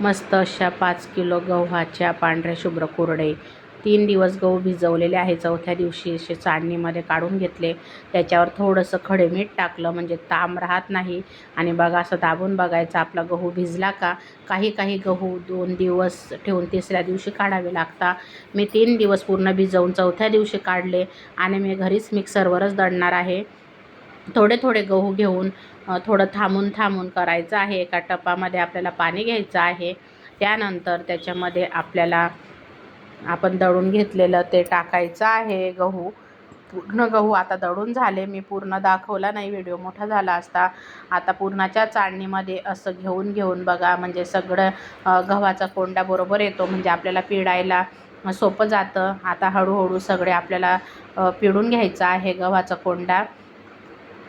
मस्त अशा पाच किलो गव्हाच्या पांढऱ्या शुभ्र कोरडे. तीन दिवस गहू भिजवलेले आहे चौथ्या दिवशी असे चाळणीमध्ये काढून घेतले. त्याच्यावर थोडंसं खडे मीठ टाकलं. म्हणजे ताम राहत नाही. आणि बघा असं दाबून बघायचं आपला गहू भिजला का? काही काही गहू दोन दिवस ठेवून तिसऱ्या दिवशी काढावे लागता मी तीन दिवस पूर्ण भिजवून चौथ्या दिवशी काढले. आणि मी घरीच मिक्सरवरच दळणार आहे. थोडे थोडे गहू घेऊन थोडं थांबून थांबून करायचं आहे. एका टपामध्ये आपल्याला पाणी घ्यायचं आहे. त्यानंतर त्याच्यामध्ये आपल्याला आपण दळून घेतलेलं ते टाकायचं आहे गहू. पूर्ण गहू आता दळून झाले. मी पूर्ण दाखवला नाही. व्हिडिओ मोठा झाला असता. आता पूर्णाच्या चाळणीमध्ये असं घेऊन घेऊन बघा. म्हणजे सगळं गव्हाचा कोंडा बरोबर येतो. म्हणजे आपल्याला पिळायला सोपं जातं. आता हळूहळू सगळे आपल्याला पिळून घ्यायचं आहे गव्हाचा कोंडा.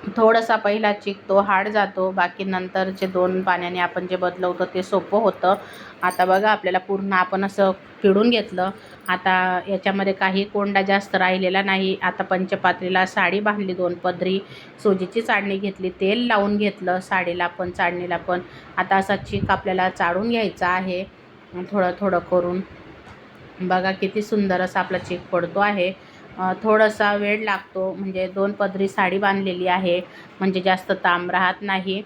थोडासा पहिला चिकतो हाड जातो. बाकी नंतरचे दोन पाण्याने आपण जे बदलवतो ते सोपं होतं. आता बघा आपल्याला पूर्ण आपण असं पिळून घेतलं. आता याच्यामध्ये काही कोंडा जास्त राहिलेला नाही. आता पंचपात्रीला साडी बांधली दोन पदरी. सोजीची चाळणी घेतली तेल लावून घेतलं साडीला पण चाळणीला पण. आता असा चिक आपल्याला चाळून घ्यायचा आहे. थोडं थोडं करून. बघा किती सुंदर असा आपला चिक पडतो आहे. थोडासा वेळ लागतो. म्हणजे दोन पदरी साडी बांधलेली आहे. म्हणजे जास्त ताम राहत नाही.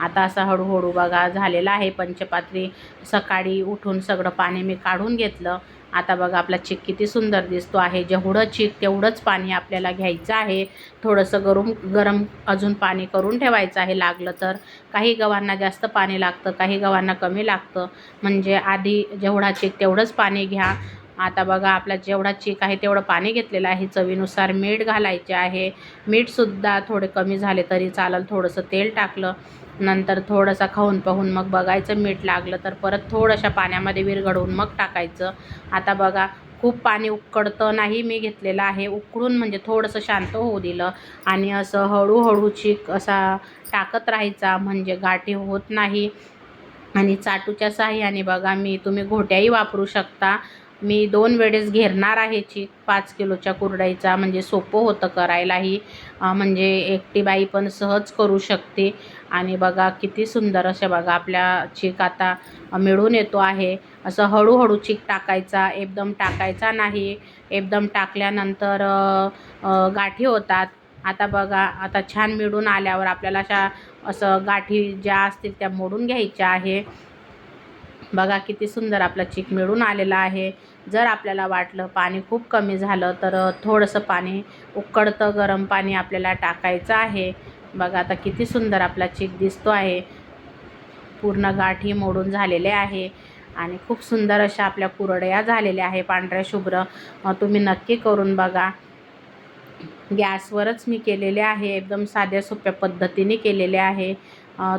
आता असा हळूहळू बघा झालेला आहे. पंचपात्री सकाळी उठून सगळं पाणी मी काढून घेतलं. आता बघा आपला चिक किती सुंदर दिसतो आहे. जेवढं चिक तेवढंच पाणी आपल्याला घ्यायचं आहे. थोडंसं गरम गरम अजून पाणी करून ठेवायचं आहे. लागलं तर काही गव्हांना जास्त पाणी लागतं काही गव्हांना कमी लागतं. म्हणजे आधी जेवढा चिक तेवढंच पाणी घ्या. आता बघा आपला जेवढा चीक आहे तेवढं पाणी घेतलेलं आहे. चवीनुसार मीठ घालायचे आहे. मीठसुद्धा थोडे कमी झाले तरी चालेल. थोडंसं तेल टाकलं. नंतर थोडंसं खाऊन पाहून मग बघायचं मीठ लागलं तर परत थोडंशा पाण्यामध्ये विरघडवून मग टाकायचं. आता बघा खूप पाणी उकडतं नाही मी घेतलेलं आहे. उकडून म्हणजे थोडंसं शांत होऊ दिलं. आणि असं हळूहळू चीक असा टाकत राहायचा म्हणजे गाठी होत नाही. आणि चाटूच्या साह्याने बघा मी तुम्ही घोट्याही वापरू शकता. मी दोन वेळेस घेरणार आहे चिक पाच किलोच्या कुरडाईचा म्हणजे सोपं होतं करायलाही. म्हणजे एकटी बाई पण सहज करू शकते. आणि बघा किती सुंदर अशा बघा आपल्या चीक आता मिळून येतो आहे. असं हळूहळू चीक टाकायचा एकदम टाकायचा नाही. एकदम टाकल्यानंतर गाठी होतात. आता बघा आता छान मिळून आल्यावर आपल्याला अशा असं गाठी ज्या असतील त्या मोडून घ्यायच्या आहे. बघा किती सुंदर आपला चीक मिळून आलेला आहे. जर आपल्याला वाटलं पाणी खूप कमी झालं तर थोडंसं पाणी उकडतं गरम पाणी आपल्याला टाकायचं आहे. बघा आता किती सुंदर आपला चीक दिसतो आहे. पूर्ण गाठी मोडून झालेले आहे आणि खूप सुंदर अशा आपल्या कुरडया झालेल्या आहे पांढऱ्या शुभ्र. तुम्ही नक्की करून बघा. गॅसवरच मी केलेले आहे एकदम साध्या सोप्या पद्धतीने केलेले आहे.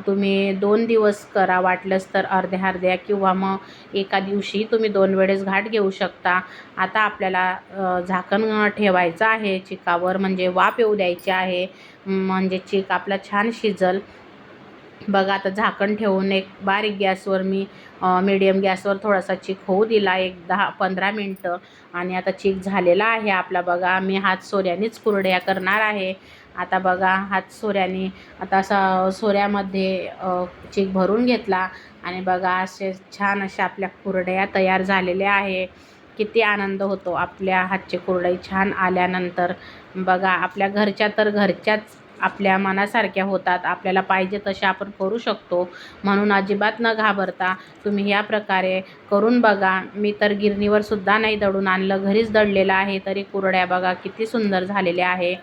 तुम्ही दोन दिवस करा वाटलंच तर अर्ध्या अर्ध्या किंवा मग एका दिवशी तुम्ही दोन वेळेस घाट घेऊ शकता. आता आपल्याला झाकण ठेवायचं आहे चिकावर म्हणजे वाफ येऊ द्यायची आहे. म्हणजे चिक आपला छान शिजल. बघा आता झाकण ठेवून एक बारीक गॅसवर मी मीडियम गॅसवर थोडासा चिक होऊ दिला एक दहा पंधरा मिनटं. आणि आता चिक झालेला आहे आपला बघा. मी हात सोऱ्यानेच कुरड्या करणार आहे. आता बघा हात सोऱ्याने आता असा सोऱ्यामध्ये अ, चिक भरून घेतला. आणि बघा असे छान अशा आपल्या कुरड्या तयार झालेल्या आहे. किती आनंद होतो आपल्या हातची कुरडई छान आल्यानंतर. बघा आपल्या घरच्या तर घरच्याच आपल्या मनासारख्या होतात आपल्याला पाहिजे तशा आपण करू शकतो. म्हणून अजिबात न घाबरता तुम्ही या प्रकारे करून बघा. मी तर गिरणीवर सुद्धा नाही दडून आणलं. घरीच दडलेलं आहे. तरी कुरड्या बघा किती सुंदर झालेल्या आहे.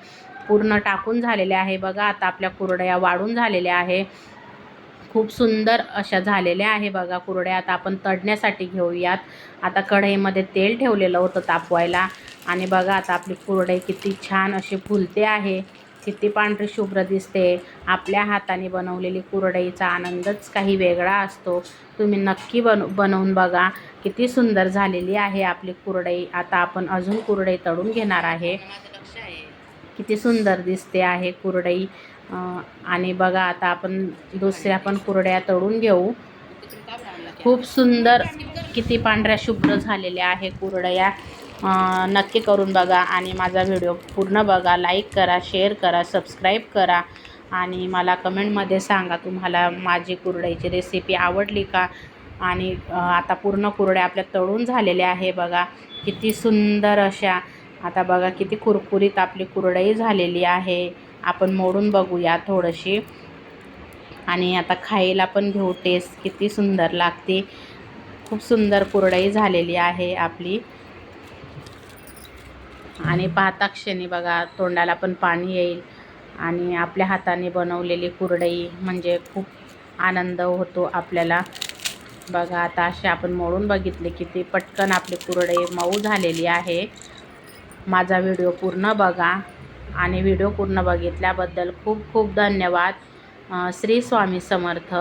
पूर्ण टाकून झालेल्या आहे. बघा आता आपल्या कुरड्या वाढून झालेल्या आहे. खूप सुंदर अशा झालेल्या आहे बघा कुरड्या. आता आपण तडण्यासाठी घेऊयात. आता कढईमध्ये तेल ठेवलेलं होतं तापवायला. आणि बघा आता आपली कुरडई किती छान अशी फुलते आहे. किती पांढरी शुभ्र दिसते. आपल्या हाताने बनवलेली कुरडईचा आनंदच काही वेगळा असतो. तुम्ही नक्की बन बनवून बघा. किती सुंदर झालेली आहे आपली कुरडई. आता आपण अजून कुरडई तळून घेणार आहे. किती सुंदर दिसते आहे कुरडई. आणि बघा आता आपण दुसऱ्या पण कुरड्या तळून घेऊ. खूप सुंदर किती पांढऱ्या शुभ्र झालेल्या आहे कुरडया. नक्की करून बघा आणि माझा व्हिडिओ पूर्ण बघा लाईक करा शेअर करा सबस्क्राईब करा. आणि मला कमेंटमध्ये सांगा तुम्हाला माझी कुरडईची रेसिपी आवडली का? आणि आता पूर्ण कुरड्या आपल्या तळून झालेल्या आहे बघा. किती सुंदर अशा आता बघा किती कुरकुरीत आपली कुरडई झालेली आहे. आपण मोडून बघूया थोडीशी. आणि आता खायला पण घेऊ टेस्ट किती सुंदर लागते. खूप सुंदर कुरडई झालेली आहे आपली. आणि पाहता क्षणी बघा तोंडाला पण पाणी येईल. आणि आपल्या हाताने बनवलेली कुरडई म्हणजे खूप आनंद होतो आपल्याला. बघा आता असे आपण मोडून बघितले की ती पटकन आपली कुरडई मऊ झालेली आहे. माझा व्हिडिओ पूर्ण बघा. आणि व्हिडिओ पूर्ण बघितल्याबद्दल खूप खूप धन्यवाद. श्री स्वामी समर्थ.